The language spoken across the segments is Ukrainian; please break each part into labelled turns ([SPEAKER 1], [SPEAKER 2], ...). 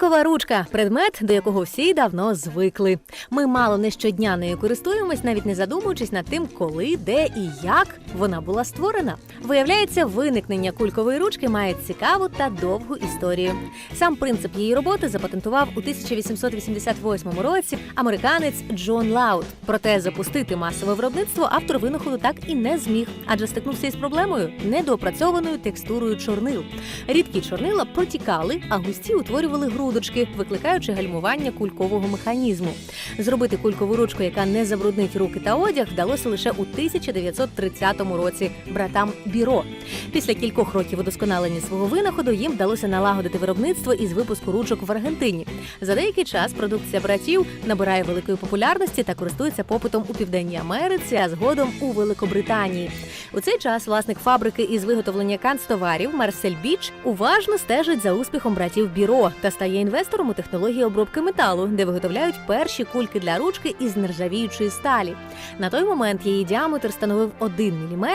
[SPEAKER 1] Кулькова ручка предмет, до якого всі давно звикли. Ми мало не щодня нею користуємось, навіть не задумуючись над тим, коли, де і як вона була створена. Виявляється, виникнення кулькової ручки має цікаву та довгу історію. Сам принцип її роботи запатентував у 1888 році американець Джон Лаут. Проте запустити масове виробництво автор винаходу так і не зміг, адже стикнувся із проблемою недоопрацьованою текстурою чорнил. Рідкі чорнила протікали, а густі утворювали грудочки, викликаючи гальмування кулькового механізму. Зробити кулькову ручку, яка не забруднить руки та одяг, вдалося лише у 1930 році братам Біро. Після кількох років удосконалення свого винаходу їм вдалося налагодити виробництво із випуску ручок в Аргентині. За деякий час продукція братів набирає великої популярності та користується попитом у Південній Америці, а згодом у Великобританії. У цей час власник фабрики із виготовлення канцтоварів Марсель Біч уважно стежить за успіхом братів Біро та стає інвестором у технології обробки металу, де виготовляють перші кульки для ручки із нержавіючої сталі. На той момент її діаметр становив 1 мм,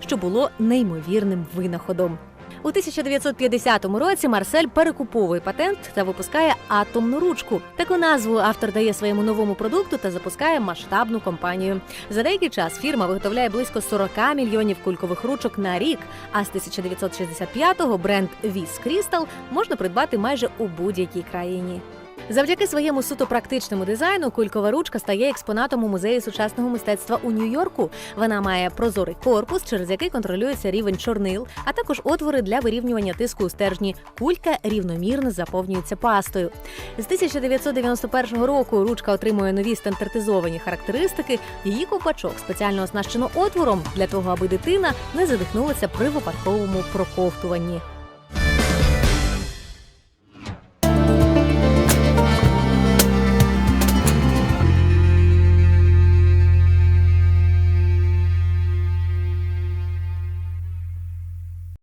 [SPEAKER 1] що було неймовірним винаходом. У 1950 році Марсель перекуповує патент та випускає атомну ручку. Таку назву автор дає своєму новому продукту та запускає масштабну компанію. За деякий час фірма виготовляє близько 40 мільйонів кулькових ручок на рік. А з 1965-го бренд Віс Крістал можна придбати майже у будь-якій країні. Завдяки своєму суто практичному дизайну кулькова ручка стає експонатом у музеї сучасного мистецтва у Нью-Йорку. Вона має прозорий корпус, через який контролюється рівень чорнил, а також отвори для вирівнювання тиску у стержні. Кулька рівномірно заповнюється пастою. З 1991 року ручка отримує нові стандартизовані характеристики. Її ковпачок спеціально оснащено отвором для того, аби дитина не задихнулася при випадковому проковтуванні.